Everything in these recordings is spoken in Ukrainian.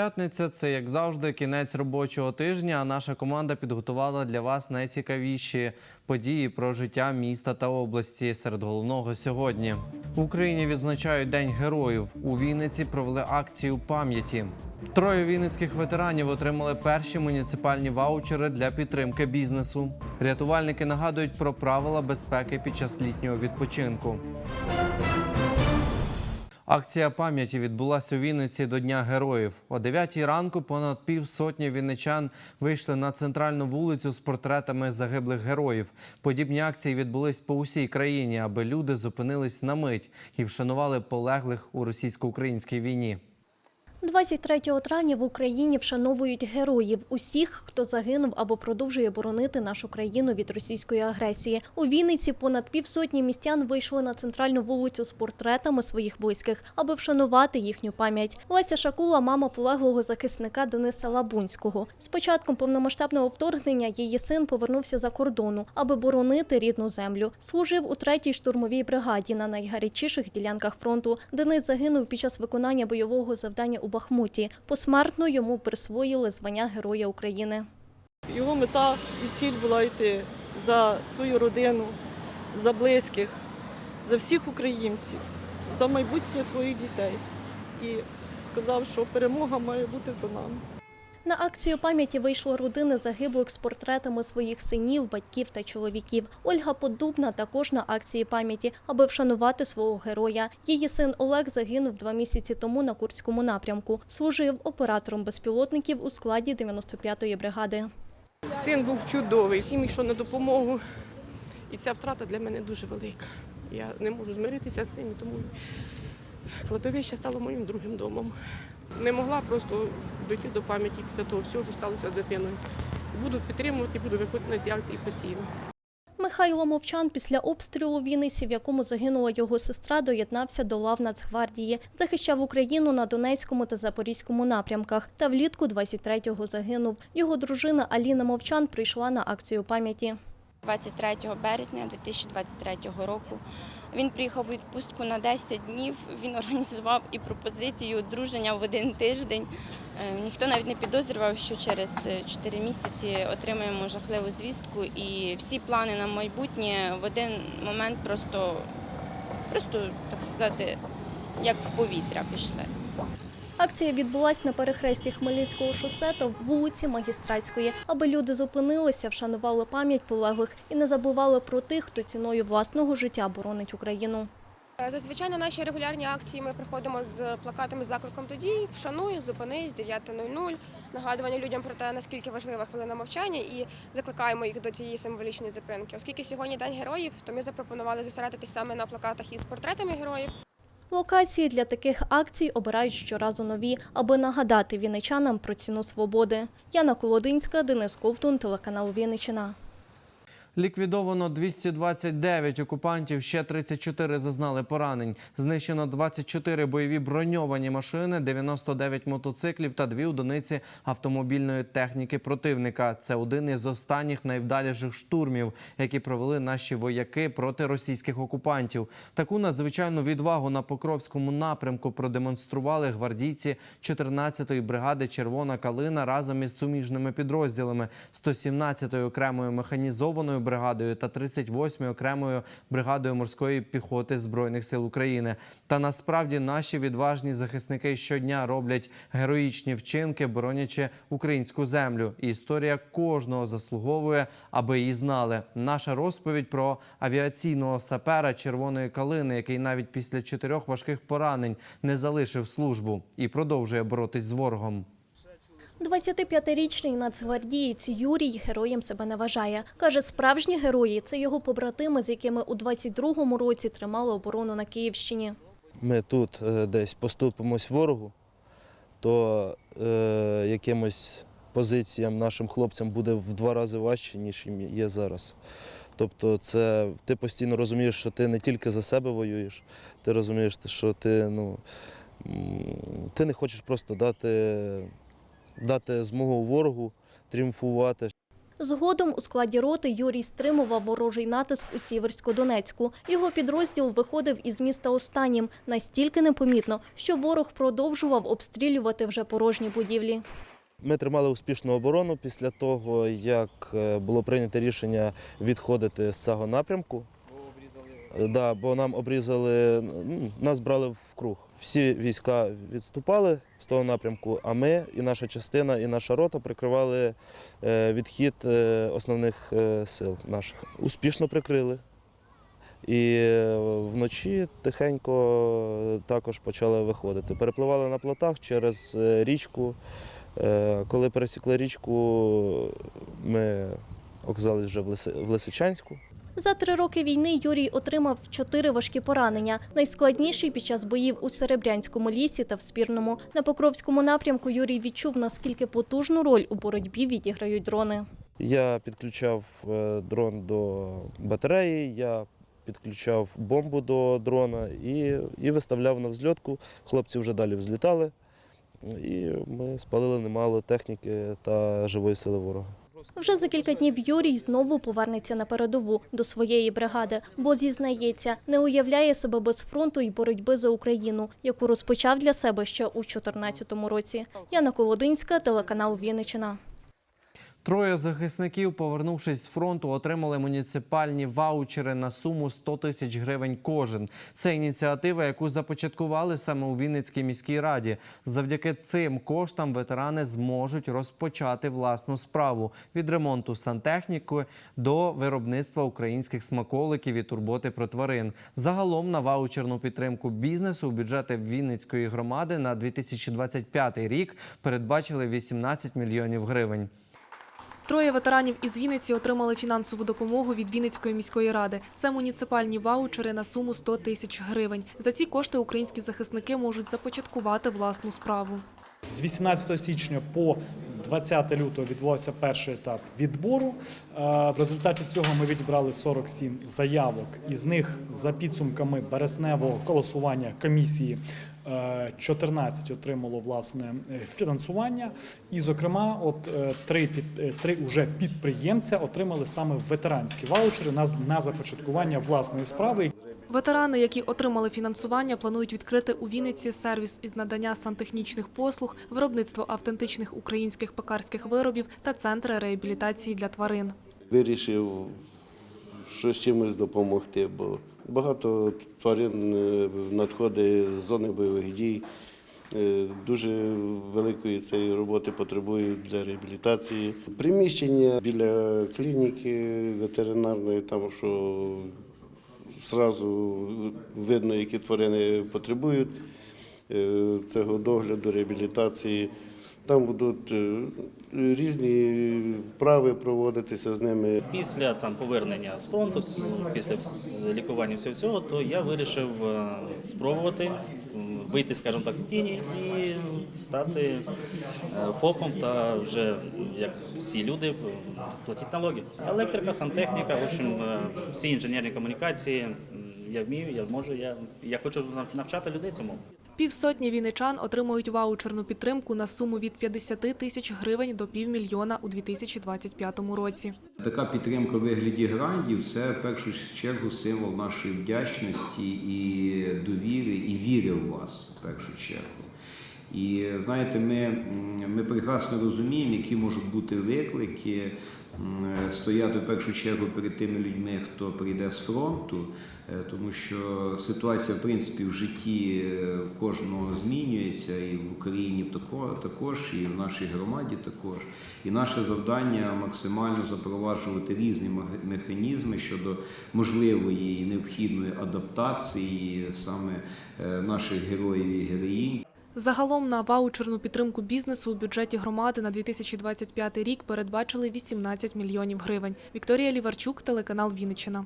П'ятниця це як завжди кінець робочого тижня. А наша команда підготувала для вас найцікавіші події про життя міста та області. Серед головного сьогодні в Україні відзначають День героїв. У Вінниці провели акцію пам'яті. Троє вінницьких ветеранів отримали перші муніципальні ваучери для підтримки бізнесу. Рятувальники нагадують про правила безпеки під час літнього відпочинку. Акція пам'яті відбулася у Вінниці до Дня героїв. О 9 ранку понад півсотні вінничан вийшли на центральну вулицю з портретами загиблих героїв. Подібні акції відбулись по усій країні, аби люди зупинились на мить і вшанували полеглих у російсько-українській війні. 23 травня в Україні вшановують героїв усіх, хто загинув або продовжує боронити нашу країну від російської агресії. У Вінниці понад півсотні містян вийшли на центральну вулицю з портретами своїх близьких, аби вшанувати їхню пам'ять. Леся Шакула, мама полеглого захисника Дениса Лабунського. З початком повномасштабного вторгнення її син повернувся за кордону, аби боронити рідну землю. Служив у третій штурмовій бригаді на найгарячіших ділянках фронту. Денис загинув під час виконання бойового завдання у Бахмуті. Посмертно йому присвоїли звання Героя України. Його мета і ціль була йти за свою родину, за близьких, за всіх українців, за майбутнє своїх дітей. І сказав, що перемога має бути за нами. На акцію пам'яті вийшли родини загиблих з портретами своїх синів, батьків та чоловіків. Ольга Подубна також на акції пам'яті, аби вшанувати свого героя. Її син Олег загинув два місяці тому на Курському напрямку. Служив оператором безпілотників у складі 95-ї бригади. Син був чудовий, всім йшов на допомогу. І ця втрата для мене дуже велика. Я не можу змиритися з цим, тому кладовище стало моїм другим домом. Не могла просто дойти до пам'яті після того всього, що сталося з дитиною. Буду підтримувати, буду виходити на ці акції постійно. Михайло Мовчан після обстрілу в Вінниці, в якому загинула його сестра, доєднався до лав Нацгвардії. Захищав Україну на Донецькому та Запорізькому напрямках. Та влітку 23-го загинув. Його дружина Аліна Мовчан прийшла на акцію пам'яті. 23 березня 2023 року. Він приїхав у відпустку на 10 днів. Він організував і пропозицію одруження в один тиждень. Е, Ніхто навіть не підозрював, що через 4 місяці отримаємо жахливу звістку, і всі плани на майбутнє в один момент просто, просто так сказати, як в повітря пішли. Акція відбулась на перехресті Хмельницького шосе та вулиці Магістратської, аби люди зупинилися, вшанували пам'ять полеглих і не забували про тих, хто ціною власного життя боронить Україну. Е, Зазвичай на наші регулярні акції ми приходимо з плакатами з закликом до дій «Вшануй, зупинись, 9.00», нагадування людям про те, наскільки важлива хвилина мовчання, і закликаємо їх до цієї символічної зупинки. Оскільки сьогодні день героїв, то ми запропонували зосередитись саме на плакатах із портретами героїв. Локації для таких акцій обирають щоразу нові, аби нагадати вінничанам про ціну свободи. Яна Колодинська, Денис Ковтун, телеканал Вінниччина. Ліквідовано 229 окупантів, ще 34 зазнали поранень. Знищено 24 бойові броньовані машини, 99 мотоциклів та дві одиниці автомобільної техніки противника. Це один із останніх найвдаліших штурмів, які провели наші вояки проти російських окупантів. Таку надзвичайну відвагу на Покровському напрямку продемонстрували гвардійці 14-ї бригади Червона калина разом із суміжними підрозділами 117-ї окремою механізованою бригадою та 38-ю окремою бригадою морської піхоти збройних сил України. Та насправді наші відважні захисники щодня роблять героїчні вчинки, боронячи українську землю. І історія кожного заслуговує, аби її знали. Наша розповідь про авіаційного сапера червоної калини, який навіть після чотирьох важких поранень не залишив службу і продовжує боротись з ворогом. 25-річний нацгвардієць Юрій героєм себе не вважає. Каже, справжні герої це його побратими, з якими у 22-му році тримали оборону на Київщині. ми тут е, десь поступимось ворогу, то е, якимось позиціям нашим хлопцям буде в два рази важче, ніж їм є зараз. Тобто, це ти постійно розумієш, що ти не тільки за себе воюєш, ти розумієш, що ти, ну, ти не хочеш просто дати, дати змогу ворогу тріумфувати. Згодом у складі роти Юрій стримував ворожий натиск у Сіверсько-Донецьку. Його підрозділ виходив із міста останнім, настільки непомітно, що ворог продовжував обстрілювати вже порожні будівлі. Ми тримали успішну оборону після того, як е, було прийнято рішення відходити з цього напрямку. Да, бо нам обрізали, ну, нас брали в круг. Всі війська відступали з того напрямку, а ми, і наша частина, і наша рота прикривали е, відхід е, основних е, сил наших. Успішно прикрили. І вночі тихенько також почали виходити. Перепливали на плотах через річку. Коли пересікли річку, ми оказались вже в Лисичанську. За три роки війни Юрій отримав чотири важкі поранення. Найскладніший під час боїв у Серебрянському лісі та в Спірному. На Покровському напрямку Юрій відчув, наскільки потужну роль у боротьбі відіграють дрони. Я підключав е, дрон до батареї, я підключав бомбу до дрона і, і виставляв на взльотку. Хлопці вже далі взлітали, і ми спалили немало техніки та живої сили ворога. Вже за кілька днів Юрій знову повернеться на передову до своєї бригади, бо зізнається, не уявляє себе без фронту і боротьби за Україну, яку розпочав для себе ще у 2014 році. Яна Колодинська, телеканал Вінниччина. Троє захисників, повернувшись з фронту, отримали муніципальні ваучери на суму 100 тисяч гривень кожен. Це ініціатива, яку започаткували саме у Вінницькій міській раді. Завдяки цим коштам ветерани зможуть розпочати власну справу від ремонту сантехніки до виробництва українських смаколиків і турботи про тварин. Загалом на ваучерну підтримку бізнесу у бюджети Вінницької громади на 2025 рік передбачили 18 мільйонів гривень. Троє ветеранів із Вінниці отримали фінансову допомогу від Вінницької міської ради. Це муніципальні ваучери на суму 100 тисяч гривень. За ці кошти українські захисники можуть започаткувати власну справу. З 18 січня по 20 лютого відбувався перший етап відбору. Е, В результаті цього ми відібрали 47 заявок. Із них за підсумками березневого голосування комісії 14 отримало власне е, фінансування. І, зокрема, от е, три під е, три уже підприємця отримали саме ветеранські ваучери на, на започаткування власної справи. Ветерани, які отримали фінансування, планують відкрити у Вінниці сервіс із надання сантехнічних послуг, виробництво автентичних українських пекарських виробів та центри реабілітації для тварин. вирішив щось чимось допомогти, бо багато тварин е, надходить з зони бойових дій. Е, Дуже великої цієї роботи потребують для реабілітації. Приміщення біля клініки ветеринарної, там що зразу видно, які тварини потребують е, цього догляду, реабілітації. Там будуть різні вправи проводитися з ними. Після там повернення з фронту, після лікування всього цього, то я вирішив е, спробувати вийти, скажімо так, з тіні і стати е, ФОПом та вже як всі люди м, платити налоги. Електрика, сантехніка, в общем, е, всі інженерні комунікації. Я вмію, я можу, я, я хочу навчати людей цьому. Півсотні віничан отримують ваучерну підтримку на суму від 50 тисяч гривень до півмільйона у 2025 році. Така підтримка у вигляді грантів це в першу чергу символ нашої вдячності і довіри, і віри в вас в першу чергу. І знаєте, ми, ми прекрасно розуміємо, які можуть бути виклики, стояти в першу чергу перед тими людьми, хто прийде з фронту, е, тому що ситуація, в принципі, в житті е, кожного змінюється, і в Україні також, і в нашій громаді також. І наше завдання максимально запроваджувати різні механізми щодо можливої і необхідної адаптації саме е, наших героїв і героїнь. Загалом на ваучерну підтримку бізнесу у бюджеті громади на 2025 рік передбачили 18 мільйонів гривень. Вікторія Ліварчук, телеканал Вінниччина.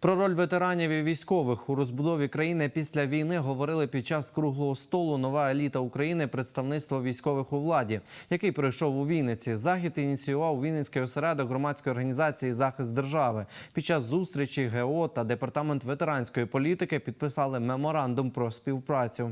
Про роль ветеранів і військових у розбудові країни після війни говорили під час круглого столу Нова еліта України представництво військових у владі, який пройшов у Вінниці. Захід ініціював Вінницький осередок громадської організації Захист держави. Під час зустрічі ГО та департамент ветеранської політики підписали меморандум про співпрацю.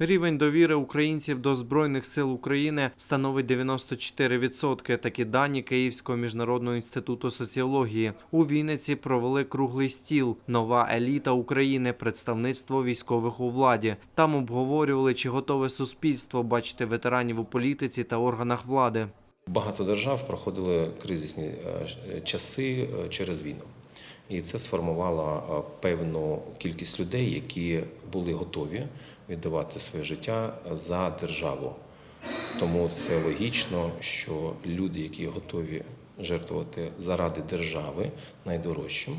Рівень довіри українців до Збройних сил України становить 94%. Такі дані Київського міжнародного інституту соціології. У Вінниці провели круглий стіл Нова еліта України, представництво військових у владі. Там обговорювали, чи готове суспільство бачити ветеранів у політиці та органах влади. Багато держав проходили кризисні е, часи е, через війну. І це сформувало е, певну кількість людей, які були готові віддавати своє життя за державу. Тому це логічно, що люди, які готові жертвувати заради держави найдорожчим,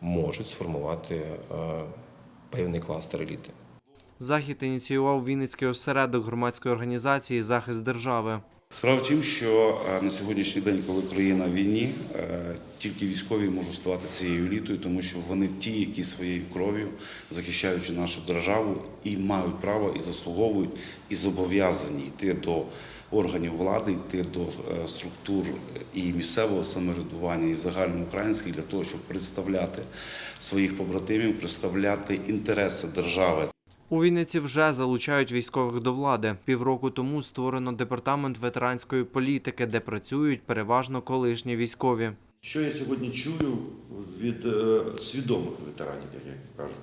можуть сформувати е, певний кластер еліти. Захід ініціював Вінницький осередок громадської організації Захист держави. Справа в тім, що е, на сьогоднішній день, коли країна в війні, е, тільки військові можуть ставати цією елітою, тому що вони ті, які своєю кров'ю, захищаючи нашу державу, і мають право, і заслуговують, і зобов'язані йти до органів влади, йти до е, структур і місцевого самоврядування, і загальноукраїнських для того, щоб представляти своїх побратимів, представляти інтереси держави. У Вінниці вже залучають військових до влади. Півроку тому створено департамент ветеранської політики, де працюють переважно колишні військові. Що я сьогодні чую від е, свідомих ветеранів, як я кажу?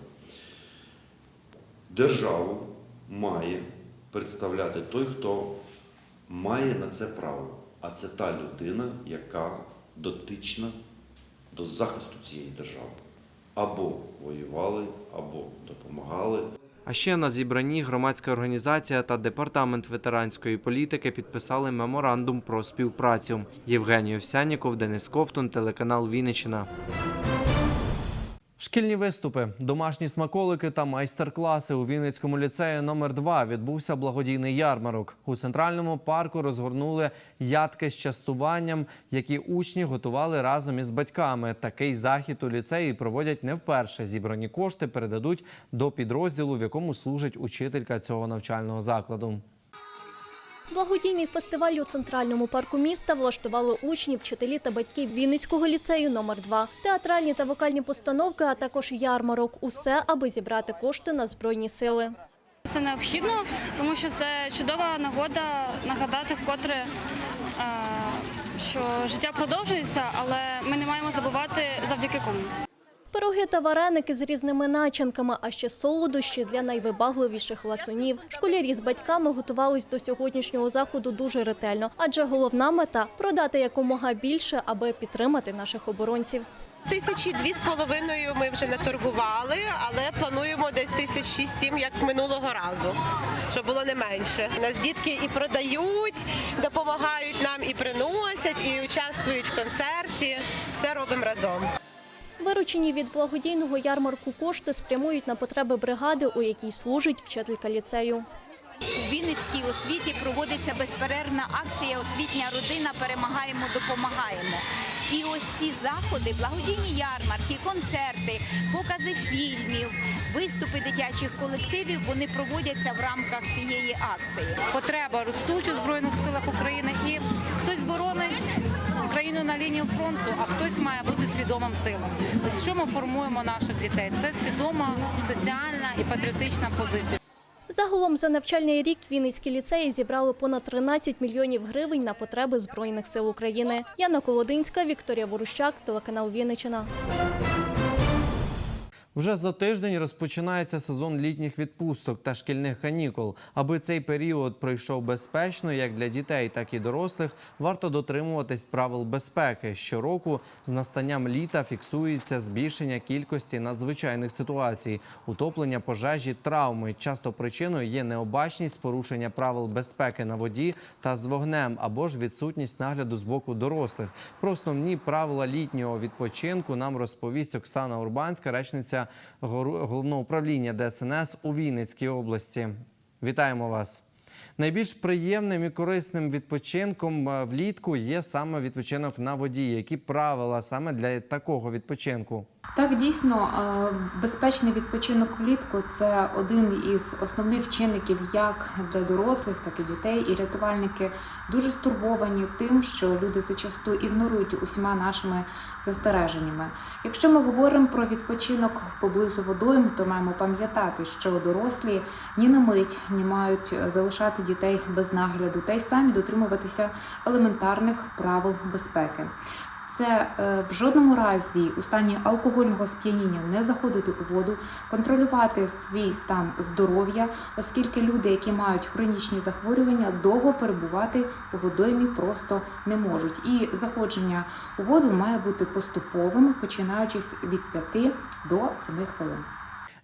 Державу має представляти той, хто має на це право. А це та людина, яка дотична до захисту цієї держави. Або воювали, або допомагали. А ще на зібранні громадська організація та департамент ветеранської політики підписали меморандум про співпрацю. Євгеній Овсяніков, Денис Ковтун, телеканал Вінниччина. Шкільні виступи, домашні смаколики та майстер-класи у Вінницькому ліцеї номер 2 відбувся благодійний ярмарок. У центральному парку розгорнули ядки з частуванням, які учні готували разом із батьками. Такий захід у ліцеї проводять не вперше. Зібрані кошти передадуть до підрозділу, в якому служить учителька цього навчального закладу. Благодійний фестиваль у центральному парку міста влаштували учні, вчителі та батьки Вінницького ліцею номер 2 Театральні та вокальні постановки, а також ярмарок. Усе, аби зібрати кошти на збройні сили. Це необхідно, тому що це чудова нагода нагадати вкотре, е, що життя продовжується, але ми не маємо забувати завдяки кому. Пироги та вареники з різними начинками, а ще солодощі для найвибагливіших ласунів. Школярі з батьками готувались до сьогоднішнього заходу дуже ретельно, адже головна мета продати якомога більше, аби підтримати наших оборонців. Тисячі дві з половиною ми вже наторгували, але плануємо десь тисяч шість-сім, як минулого разу, щоб було не менше. Нас дітки і продають, допомагають нам і приносять, і участвують в концерті. Все робимо разом. Виручені від благодійного ярмарку кошти спрямують на потреби бригади, у якій служить вчителька ліцею. У Вінницькій освіті проводиться безперервна акція Освітня родина перемагаємо, допомагаємо. І ось ці заходи, благодійні ярмарки, концерти, покази фільмів, виступи дитячих колективів вони проводяться в рамках цієї акції. Потреба ростуть у Збройних силах України і хтось боронить Україну на лінію фронту, а хтось має бути свідомим тилом. Ось що ми формуємо наших дітей. Це свідома соціальна і патріотична позиція. Загалом за навчальний рік Вінницькі ліцеї зібрали понад 13 мільйонів гривень на потреби Збройних сил України. Яна Колодинська, Вікторія Ворущак, телеканал Вінниччина. Вже за тиждень розпочинається сезон літніх відпусток та шкільних канікул. Аби цей період пройшов безпечно, як для дітей, так і дорослих, варто дотримуватись правил безпеки. Щороку з настанням літа фіксується збільшення кількості надзвичайних ситуацій, утоплення пожежі, травми. Часто причиною є необачність порушення правил безпеки на воді та з вогнем або ж відсутність нагляду з боку дорослих. Про основні правила літнього відпочинку нам розповість Оксана Урбанська, речниця Головного управління ДСНС у Вінницькій області. Вітаємо вас. Найбільш приємним і корисним відпочинком е, влітку є саме відпочинок на воді. Які правила саме для такого відпочинку? Так, дійсно, е, безпечний відпочинок влітку це один із основних чинників як для дорослих, так і дітей. І рятувальники дуже стурбовані тим, що люди зачасту ігнорують усіма нашими застереженнями. Якщо ми говоримо про відпочинок поблизу водойм, то маємо пам'ятати, що дорослі ні на мить не мають залишати дітей без нагляду та й самі дотримуватися елементарних правил безпеки. Це е, в жодному разі у стані алкогольного сп'яніння не заходити у воду, контролювати свій стан здоров'я, оскільки люди, які мають хронічні захворювання, довго перебувати у водоймі просто не можуть. І заходження у воду має бути поступовим, починаючись від 5 до 7 хвилин.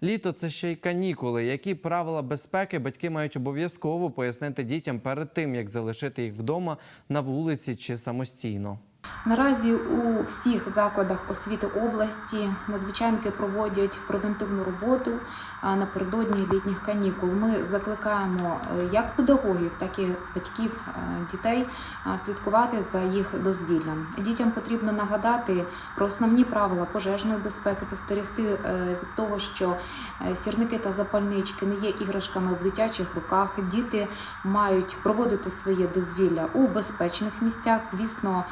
Літо це ще й канікули. Які правила безпеки батьки мають обов'язково пояснити дітям перед тим, як залишити їх вдома на вулиці чи самостійно. Наразі у всіх закладах освіти області надзвичайники проводять превентивну роботу напередодні літніх канікул. Ми закликаємо е, як педагогів, так і батьків е, дітей слідкувати за їх дозвіллям. Дітям потрібно нагадати про основні правила пожежної безпеки, застерегти е, від того, що сірники та запальнички не є іграшками в дитячих руках. Діти мають проводити своє дозвілля у безпечних місцях. Звісно,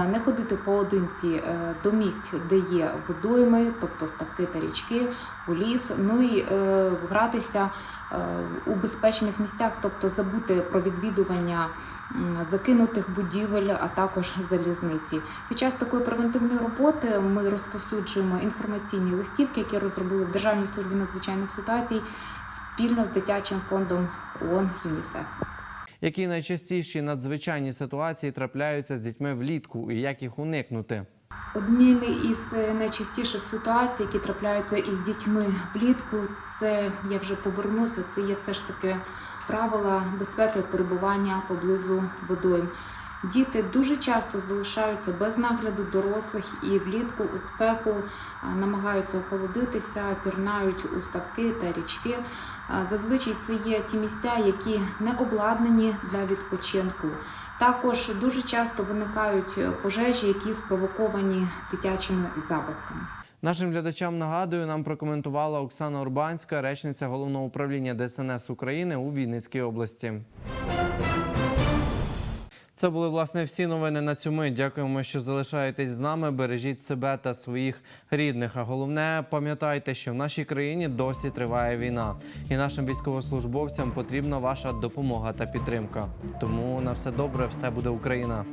не ходити поодинці е, до місць, де є водойми, тобто ставки та річки, у ліс. Ну і е, гратися е, у безпечних місцях, тобто забути про відвідування закинутих будівель, а також залізниці. Під час такої превентивної роботи ми розповсюджуємо інформаційні листівки, які розробили в Державній службі надзвичайних ситуацій спільно з дитячим фондом ООН ЮНІСЕФ. Які найчастіші надзвичайні ситуації трапляються з дітьми влітку і як їх уникнути? Одними із е, найчастіших ситуацій, які трапляються із дітьми влітку, це я вже повернуся. Це є все ж таки правила безпеки перебування поблизу водойм. Діти дуже часто залишаються без нагляду дорослих і влітку у спеку намагаються охолодитися, пірнають у ставки та річки. Зазвичай це є ті місця, які не обладнані для відпочинку. Також дуже часто виникають е, пожежі, які спровоковані дитячими забавками. Нашим глядачам нагадую, нам прокоментувала Оксана Урбанська, речниця головного управління ДСНС України у Вінницькій області. Це були власне всі новини на цю мить. Дякуємо, що залишаєтесь з нами. Бережіть себе та своїх рідних. А головне, пам'ятайте, що в нашій країні досі триває війна, і нашим військовослужбовцям потрібна ваша допомога та підтримка. Тому на все добре, все буде Україна.